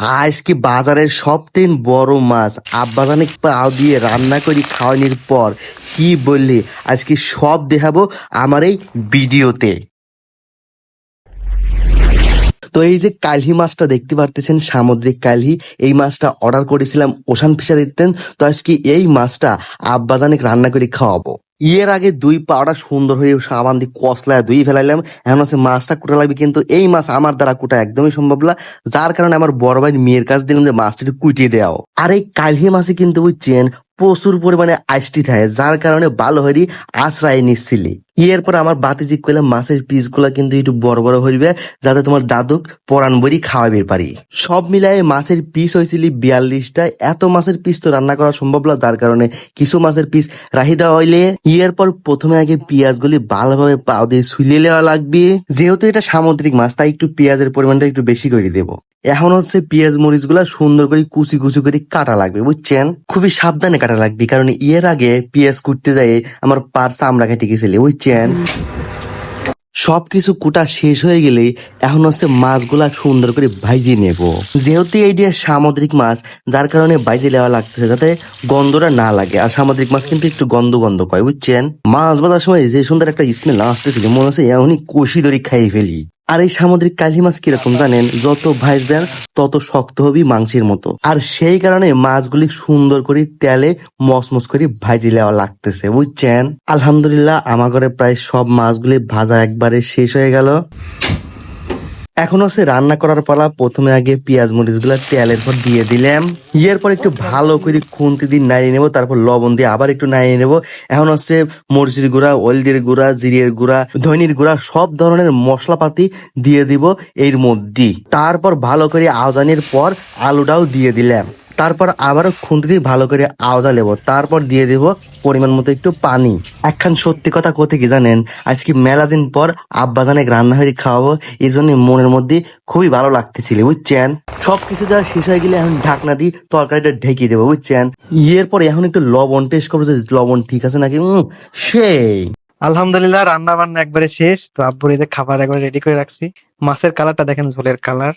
আজকে বাজারের সবথেকে বড় মাছ? আব্বাজানে পাও দিয়ে রান্না করি খাওয়ানোর পর কি বললি? আজকে সব দেখাবো আমার এই ভিডিওতে। তো এই যে কালহি মাছটা দেখতে পারতেছেন, সামুদ্রিক কালহি, এই মাছটা অর্ডার করেছিলাম ওশান ফিশারিতে তো। আজকে এই মাছটা আব্বাজানে রান্না করে খাওয়াবো। ইয়ের আগে দুই পাওয়াটা সুন্দর হয়ে সাবান দিয়ে কসলায় দুই ফেলাইলাম। এমন আছে মাছটা কুটা লাগবে কিন্তু এই মাছ আমার দ্বারা কুটা একদমই সম্ভব না। যার কারণে আমার বড় ভাই মেয়ের কাছ দিলাম যে মাছটা একটু কুটিয়ে দেওয়া আর এই কালহি মাছে কিন্তু ওই চেন প্রচুর পরিমাণে আইসটি থাকে, যার কারণে ভালো হরি আশ্রয় নিচ্ছিলি। এরপর আমার বাতিজি কইলাম মাছের পিসগুলা কিন্তু একটু বড় বড় হইবে, যাতে তোমার দাদুক পরান বড়ি খাওয়াবে পারি। সব মিলাই মাছের পিস হয়েছিল বিয়াল্লিশটা, এত মাছের পিস তো রান্না করা সম্ভব না, যার কারণে কিছু মাছের পিস রাহি দেওয়া হইলে। ইয়ের পর প্রথমে আগে পেঁয়াজ গুলি ভালোভাবে পাও দিয়ে ছুলিয়ে নেওয়া লাগবে। যেহেতু এটা সামুদ্রিক মাছ, তাই একটু পেঁয়াজের পরিমাণটা একটু বেশি করে দেবো। এখন হচ্ছে পেঁয়াজ মরিচগুলা সুন্দর করে কুচি কুচি করে কাটা লাগবে, বুঝছেন? খুবই সাবধানে কাটা লাগবে, কারণ এর আগে পেঁয়াজ কুটতে যাই আমার পার চামড়া কেটে গেছিলে, বুঝছেন? সবকিছু কুটা শেষ হয়ে গেলে এখন হচ্ছে মাছগুলা সুন্দর করে ভাইজিয়ে নেব। যেহেতু এইটা সামুদ্রিক মাছ, যার কারণে ভাইজে লেওয়া লাগতেছে যাতে গন্ধটা না লাগে। আর সামুদ্রিক মাছ কিন্তু একটু গন্ধ গন্ধ কয় বুঝছেন? মাছ বাজার সময় যে সুন্দর একটা স্মেল আসতেছিল মনে হচ্ছে এমনই কষি দড়ি খাইয়ে ফেলি। আর এই সামুদ্রিক কালি মাছ কীরকম জানেন? যত ভাজবেন, তত শক্ত হবি মাংসের মতো। আর সেই কারণে মাছগুলি সুন্দর করে তেলে মসমস করে ভাজি লেওয়া লাগতেছে, বুঝছেন? আলহামদুলিল্লাহ, আমার ঘরে প্রায় সব মাছগুলি ভাজা একবারে শেষ হয়ে গেল। এখন হচ্ছে রান্না করার পালা প্রথমে আগে পেঁয়াজ মরিচগুলা তেলের পর দিয়ে দিলাম। ইয়ের পর একটু ভালো করে খুন্তি দিয়ে নাড়িয়ে নেব, তারপর লবণ দিয়ে আবার একটু নাড়িয়ে নেব। এখন হচ্ছে মরিচের গুঁড়া, হলদির গুঁড়া জিরিয়ের গুঁড়া, ধনির গুঁড়া, সব ধরনের মশলাপাতি দিয়ে দিব এর মধ্যে তারপর ভালো করে আজানের পর আলুটাও দিয়ে দিলাম। তারপর আবারও খুন্তি দিয়ে ভালো করে আওজা নেব তারপর দিয়ে দেব পরিমাণ মতো একটু পানি। একখান সত্যি কথা কোথা কি জানেন আজকে মেলা দিন পর আব্বা জানে রান্না হয়ে খাওয়াবো এই জন্য মনের মধ্যে খুবই ভালো লাগতেছিল বুঝছেন? সবকিছু দেওয়া শেষ হয়ে গেলে এখন ঢাকনা দিয়ে তরকারিটা ঢেকে দেবো বুঝছেন? ইয়ের পর এখন একটু লবণ টেস্ট করব যে লবণ ঠিক আছে নাকি উম, সেই। আলহামদুলিল্লাহ রান্না বান্না একবারে শেষ। তো আব্বুর এদের খাবার একবারে রেডি করে রাখছি। মাছের কালারটা দেখেন ঝোলের কালার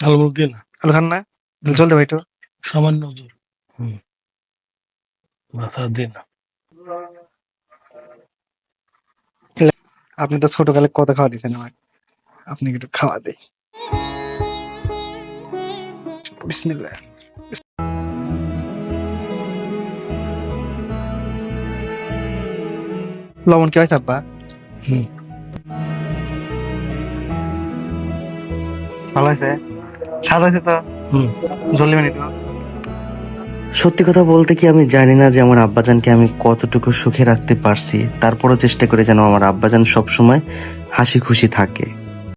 আলু মুখ দিয়ে না আলু খান না ঝোল দেবো একটু। সামান্য জোর মাথা দিয়ে আপনি তো ছোটকালে কত খাওয়া দিয়েছেন আমাকে আপনি একটু খাওয়া দেই। বিসমিল্লাহ। লবণ কি হয় আব্বা হুম। ভালো হয়েছে? তো। সত্যি কথা বলতে কি আমি জানি না যে আমার আব্বাজানকে আমি কতটুকু সুখে রাখতে পারছি। তারপরও চেষ্টা করে যেন আমার আব্বাজান সবসময় হাসি খুশি থাকে।